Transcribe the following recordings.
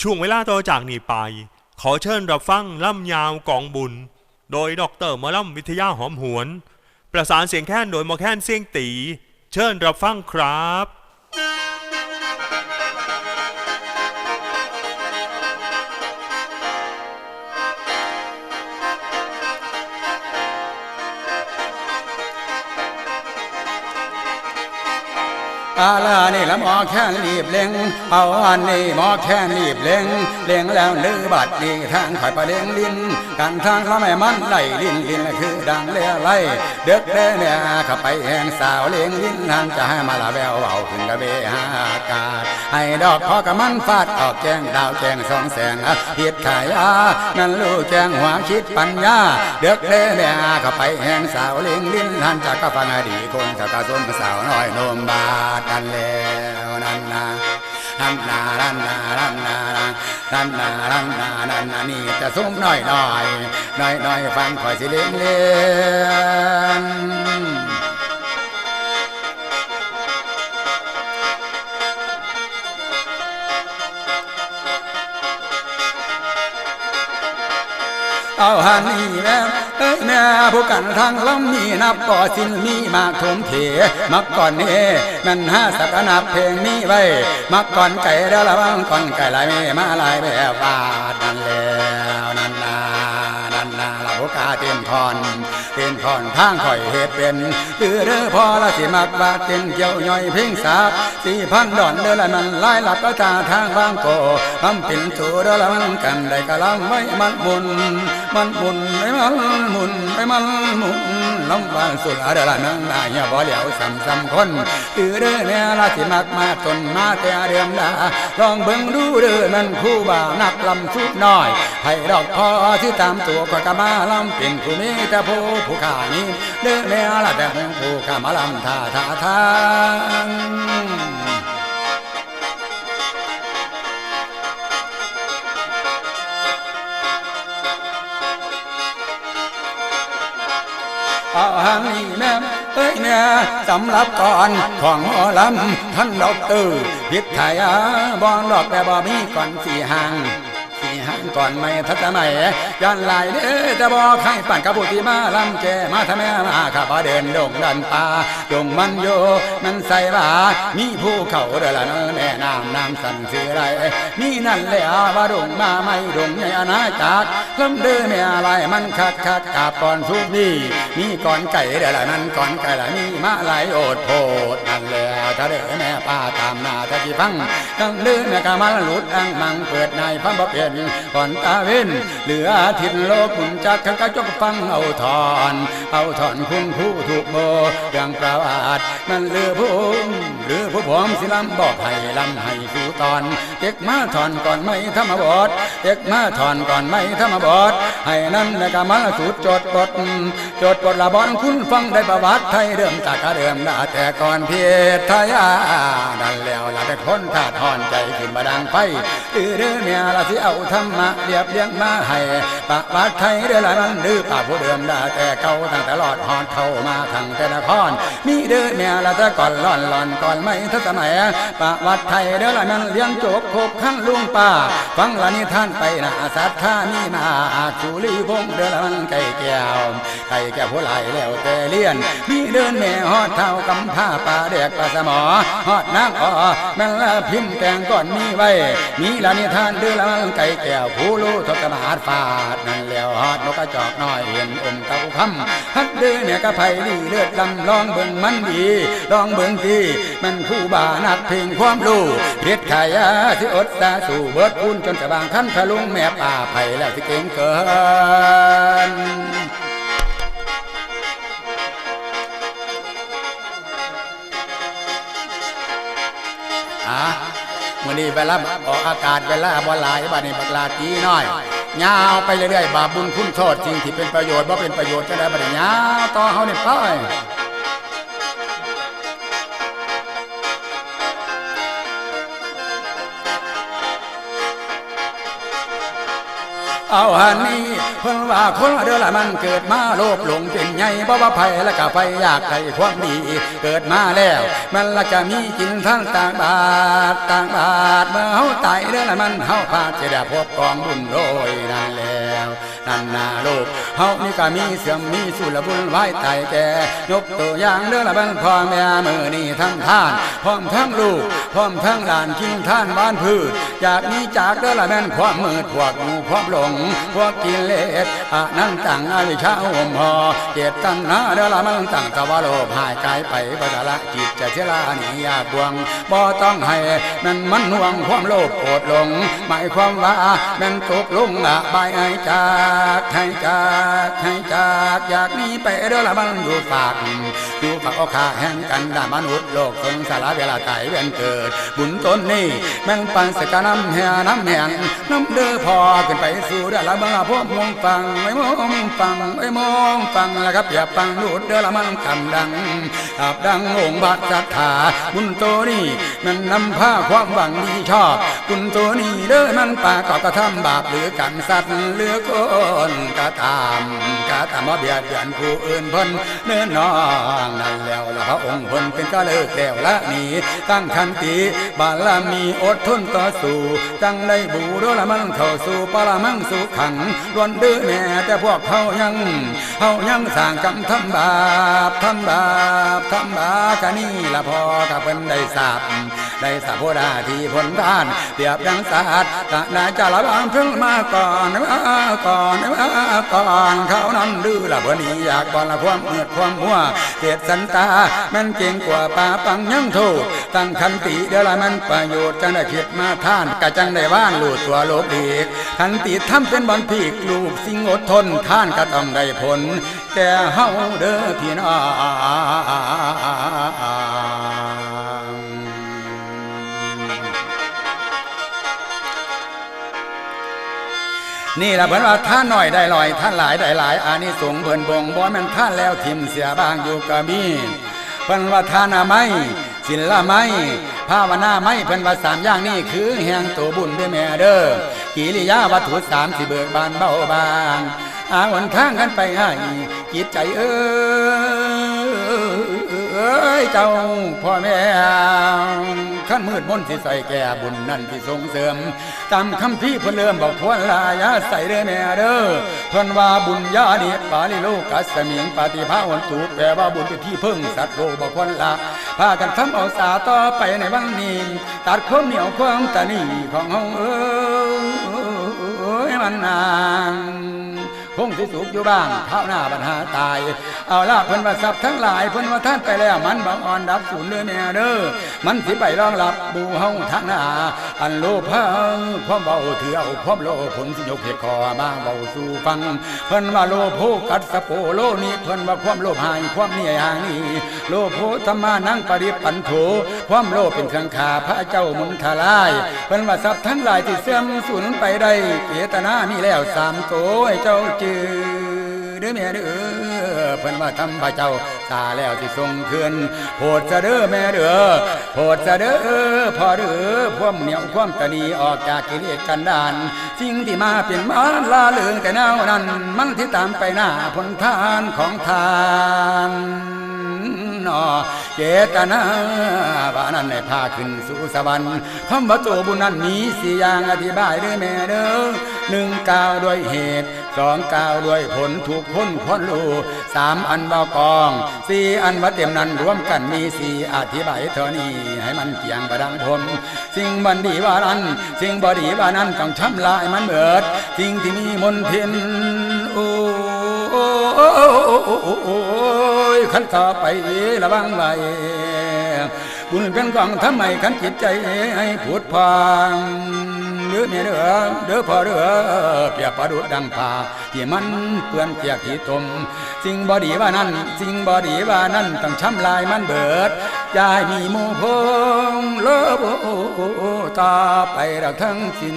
ช่วงเวลาต่อจากนี้ไป ขอเชิญรับฟังล่ำยาวกองบุญ โดยดรมอล่ำวิทยาหอมหวน ประสานเสียงแค้นโดยมอแค้นเสียงตี เชิญรับฟังครับ อาลานี่ละหมอแค่นรีบเล็งเอาอันนี้หมอแค่นรีบเล็ง เล็งแล้วลือบัดนี้ทางข่อยประเล็งลิ้นกันทางเขาไม่มันไหลลิ้นลิ้นคือดังเลี้ยไหลเด็กเด้อเนี่ยเข้าไปแหงสาวเล็งลิ้นทางจะให้มาละแววเอาขึ้นกระเบหาอากาศให้ดอกพอกับมันฟาดออกแจ้งดาวแจ้งสองแสงอะเฮ็ดขายอานั่นลูกแจ้งหัวคิดปัญญาเด็กเด้อเนี่ยเข้าไปแหงสาวเล็งลิ้นทางจะก็ฟังอดีคนจะกระสมสาวน้อยโนมบาดกันแล้วนั่นนะนั่นนารันนารันนา นันนารันนานันนานี่จะซุ้มน้อยน้อยน้อยน้อยฟังคอยสิเลี้ยงเลี้ยง เอาหันนี่แม่เอ้ยแม่ผู้กันทางล้ำมีนับก่อสินมีมากถมเถมักก่อนนี่นั่นห้าสักนับเพลงนี้ไว้ มักก่อนไก่เด้ละวังก่อนไก่ลายเมมาลายแบบบาดนั่นแล้วนั่นนานั่นนาละผู้กาเต็มพร เต็มพรทางข่อยเหตุเป็นตือเด้อพอละสิมักบาดเต็มเกี่ยวย่อยเพ่งสาบสี่พันดอนเด้อละมันลายหลับก็ตาทางบางโกทำเป็นตัวเด้อละมันกันได้กะลำไว้มันมุนมันมุนไปมันมุนไปมันมุนลำบานสุดอาเดละนังนายบ่เหลียวสำสำคนตือเด้อแม่ละสิมักมาตนมาแต่เดือมดาลองเบิ่งดูเด้อมันคู่บ่าวนักลำสุดน้อยให้ดอกพอที่ตามตัวก็กะมาลำเป็นผู้มีแต่ผู้ผู้ขานี้เด้อแม่ละแต่ผู้ขามาลำท่าท่าทางอาหังนี่แม่เอ้ยแม่สำหรับก่อนของหมอลำท่านดอกตือพิทยาบอนดอกแต่บ่มีก่อนสี่หาง หางก่อนไม่ทัศนัยย้อนลายเด้อจะบอกให้ปั่นกระบุที่มาลำแกมาทำแม่มาข้าพเดินดงดันป่าดงมันโยมันใส่บามีภูเขาเด้อละเนอแม่น้ำน้ำสันสือไรนี่นั่นแหละว่าดงมาไม่ดงใหญ่อาณาจักรลำเด้อแม่อะไรมันคักคักกาบก่อนทุกนี่มีก่อนไก่เด้อละนั่นก่อนไก่ละมีมาไหลโอดโพดนั่นแล้วถ้าเด้อแม่ป้าตามนาถ้ากี่ฟังกังเด้อแม่กามันหลุดอังมังเปิดในพังบ่เปลี่ยนก่อนตาเว้นเหลือทิตย์โลกมุนจักขังกะจกฟังเอาถอน เอาถอนคุณผู้ถูกโบอย่างประวัติมันเลือผู้หรือผู้ผมสิลำบอกให้ลำให้สู่ตอนเด็กมาถอนก่อนไม่ธรรมบดเด็กมาถอนก่อนไม่ธรรมบดให้นั่นแม่กามันสูตรจดบทจดบทละบอนคุณฟังได้ประวัติไทยเดิมจากะเดิมดาแต่ก่อนเพียรทยานั่นแล้วละได้พ้นขาดถอนใจขึ้นมาดังไฟดื้อเด้อเมียละสิเอาธรรมะเรียบเรียงมาให้ปะวัดไทยเด้อละมันดื้อปากผู้เดิมดาแต่เก่าตั้งแต่ลอดหอนเข้ามาทางแต่นครมีเด้อเมียละต่ก่อนหล่อนหล่อนก่อนไม่ทัศนัยปะวัดไทยเด้อละมันเลี้ยงจกโคกขั้นลุงป่าฟังละนิทานไปนะสัทธามีมาจุลีพงเด้อละมันไก่แก้วไก่แก้วผู้ไหลแล้วแต่เลี้ยน มีเดินแม่ฮอดเท่ากำผ้าป่าเด็กปลาสมอฮอดนางอ้อแม่ละพิมพ์แต่งก่อนมีไว้มีละนิทานเดือละมันไก่แก้วผู้รู้ทกมาดฟาดนั่นแล้วฮอดนกกระจอกน้อยเห็นอมเต้าคำฮัดเดือเนี่ยกระไผ่ดีเลือดลำลองเบิ่งมันดีลองเบิ่งทีมันคู่บานักเพลงความรู้เพชรขายาสิอดตาสู่เบิดคุณจนสบางคันทะลุงแม่ป่าไผ่แล้วที่เก่งเกินอะ มื่อนี้เวลาออกอากาศเวลาบอหลายบ้านในบักลาตีน้อยยาวไปเรื่อยๆบาปบุญคุณโทษจริงที่เป็นประโยชน์บ่เป็นประโยชน์จะได้บัดนี้ยาวต่อเฮานี่ไป เอาฮันนี้เพิ่งว่าคนเดือละมันเกิดมาโลภหลงเป็นใหญ่บ่ว่าภัยและกะไฟอยากได้ความดี เกิดมาแล้ว มันละจะมีกินทั้งต่างบาทต่างบาทเมื่อเฮาตายเดือละมันเฮาพาจะได้พบกองบุญโดยนั่นแล้ว นั่นนาโลกเฮานี่ก็มีเสื่อมมีสุรบุญไว้ตแก่ยกตัวอย่างเด้อละมันพ่อแม่มือนี่ทั้งท่าน พร้อมทั้งลูก พร้อมทั้งหลานกินท่านบ้านพืชจากนี้จากเด้อละแม่นความมืดพวกงูความหลงพวกกิเลสอะนั่นต่งอวิชาห่มหอเจตนาเด้อละมันต่างตะวะโลภหายกายไปบัดละจิตจะเชลาหนียากบวงบ่ต้องให้แมันมันห่วงความโลภโกรธหลงหมายความว่าแมันตกลงละบายให้จากให้จากให้จากอยากหนี้ไปเด้อละมันอยู่ฝาก อยู่ฝากเอาขาแห่งกันด่ามนุษย์โลกสงสารเวลาตายเวียนเกิด บุญต้นนี้แม่งปันสกน้ำแห่น้ำแห่งน้ำเด้อพอขึ้นไปสู่เด้อละเมื่อพวกมองฟังไม่มองฟังไม่มองฟังแล้วครับอย่าฟังดูดเด้อละมันกำดังอาบดังองค์บาทศรัทธาบุญโตนี้มันนำผ้าความหวังดีชอบบุญโตนี้เด้อมันปากกระทำบาปหรือกรรมสัตว์เหลือคนกระทำกระทำว่าเบียดเบียนผู้อื่นเพ้นเนื้อน้องนั่นแล้วละพระองค์เพ้นเป็นก็เลิกแล้วละหนีตั้งคันติบารมีอดทนต่อสู้จังได้บูรละมันเข้าสู่ปรมังสุขังล้วนดื้อแม่แต่พวกเขายังเขายังสร้างกรรมทำบาปทำบาปทำบาปกะนี่ละพอกับเพิ่นได้ทราบ ได้สาโพดาที่ผลทานเปรียบดังสัตว์กะนายจะละบางเพิ่งมาก่อนมาก่อนมาก่อนเขานั้นดื้อละบนี้อยากบอลละความเมือดความหัวเกตสันตา มันเก่งกว่าป่าปังยังโทษตั้งคันติเดี๋ยวละมันประโยชน์จังได้คิดมาท่านกะจังได้ว่านหลุดตัวโลบอีกคันติทำเป็นบอลพีกลูกสิงอดทนท่านก็ต้องได้ผล แต่เฮาเด้อพี่น้อง นี่ละเพิ่นว่าท่านหน่อยได้ลอยท่านหลายได้หลายอานิสงส์เพิ่นบ่งบ่แม่นท่านแล้วทิมเสียบางอยู่กะมีเพิ่นว่าทานาไม้ศิลาไม้ภาวนาไม้เพิ่นว่าสามอย่างนี้คือแห่งตัวบุญด้วยแม่เด้อกิริยาวัตถุสามสิเบิกบานเบาบางอาวันข้างกันไปให้จิตใจเอ้ยเจ้าพ่อแม่ ขั้นมืดมนต์สิใส่แก่บุญนั่นที่ส่งเสริม ตามคำพี่เพิ่นเริ่มบอกควรลายาใส่เด้แม่เด้อเพิ่อนว่าบุญญาดีปาลิโลกัสสมิงปฏิภาวันตุแปลว่าบุญเป็นที่พึ่งสัตว์โลกบอกควรละพากันทำเอาสาต่อไปในวันนี้ตัดความเหนียวความตะนีของเฮาเอ้ยมันนาง คงสิสุขอยู่บ้างข้าวหน้าปัญหาตาย เอาละเพิ่นว่าทรัพย์ทั้งหลายเพิ่นว่าท่านไปแล้วมันบังอ่อนดับสูญเด้อแม่เด้อมันสิไปรองรับบูเฮาทางหน้าอันโลภะความเบาเถื่อเอาความโลภผลสิยกเหตุคอมาเบาสู่ฟัง เพิ่นว่าโลภกัสสะโปโลนี้เพิ่นว่าความโลภหายความเนี่ยอย่างนี้โลภธรรมานังปริปันโถ ความโลภเป็นเครื่องขาพระเจ้ามุนทลายเพิ่นว่าทรัพย์ทั้งหลายที่เสื่อมสูญไปได้เจตนามีแล้วสามโตให้เจ้าจือเด้อแม่เด้อเพิ่นว่าทำพระเจ้าตาแล้วที่ทรงเคลื่อนโพดจะเด้อแม่เด้อโพดจะเด้อพอเด้อควมเหนียวความตะนีออกจากกิเลสกันดานสิ่งที่มาเป็นมาลาเลืองแต่แนวนั้น มันที่ตามไปหน้าผลทานของทาน นอเจตนาว่านั้นในพาขึ้นสู่สวรรค์คำว่าตัวบุญนั้นมีสี่อย่างอธิบายด้อแม่เด้อหนึ่งกล่าวด้วยเหตุสองกล่าวด้วยผลถูกพ้นพ้นรู้สามอันเบากองสี่อันว่าเต็มนั้นรวมกันมีสี่อธิบายเท่านี้ให้มันเกี่ยงประดังพรมสิ่งบันดีว่านั้น สิ่งบดีว่านั้นต้องช้ำลายมันเบิด สิ่งที่มีมนทิน ยขันต่อไประวังไว้บุญเป็นกองทำไมขันจิตใจให้ผุดพองเด้อเมียเด้อเด้อพ่อเด้อเปียกประดุดดังผาที่มันเปื้อนเปียกที่ตมสิ่งบอดีว่านั้นสิ่งบอดีว่านั้นต้องช้ำลายมันเบิดยาให้มีโมพงโลบต่อไปเราทั้งสิ้น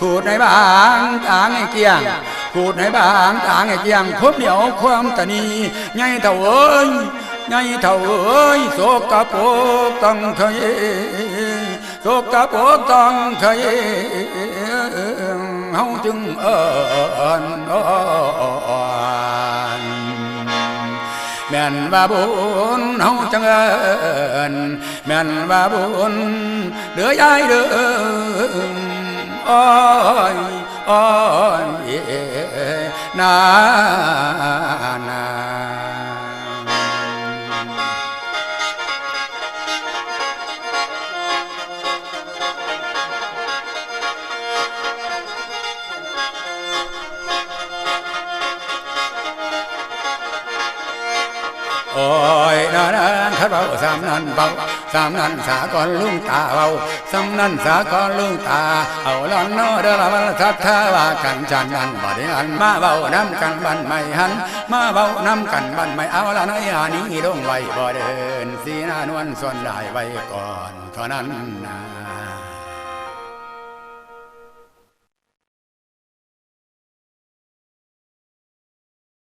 ขูดในบางทางให้เกียงขูดในบางทางให้เกียงคบเหนียวความตนีไงเท่าเอ้ยไงเท่าเอ้ยโศกกะโปกต้องเคยสกปรกต้องเคยเฮาจึงเอิ้นอนแม่นว่าบุญเฮาจังเอิ้นแม่นว่าบุญเด้อยายเด้อ อ้อยอ้อยนานาโอ้ย สามนันสาก่อนสากลลุงตาเอาสามนันสากลลุงตา เอาลอนโนเดลาวันทัดทาว่ากันจันนันบ่ได้หันมาเบาน้ำกันบันไม่หัน มาเบาน้ำกันบันไม่เอาละนายานี้ลงไว้บ่เดินสีหน้านวลส่วนได้ไว้ก่อนเท่านั้นนะ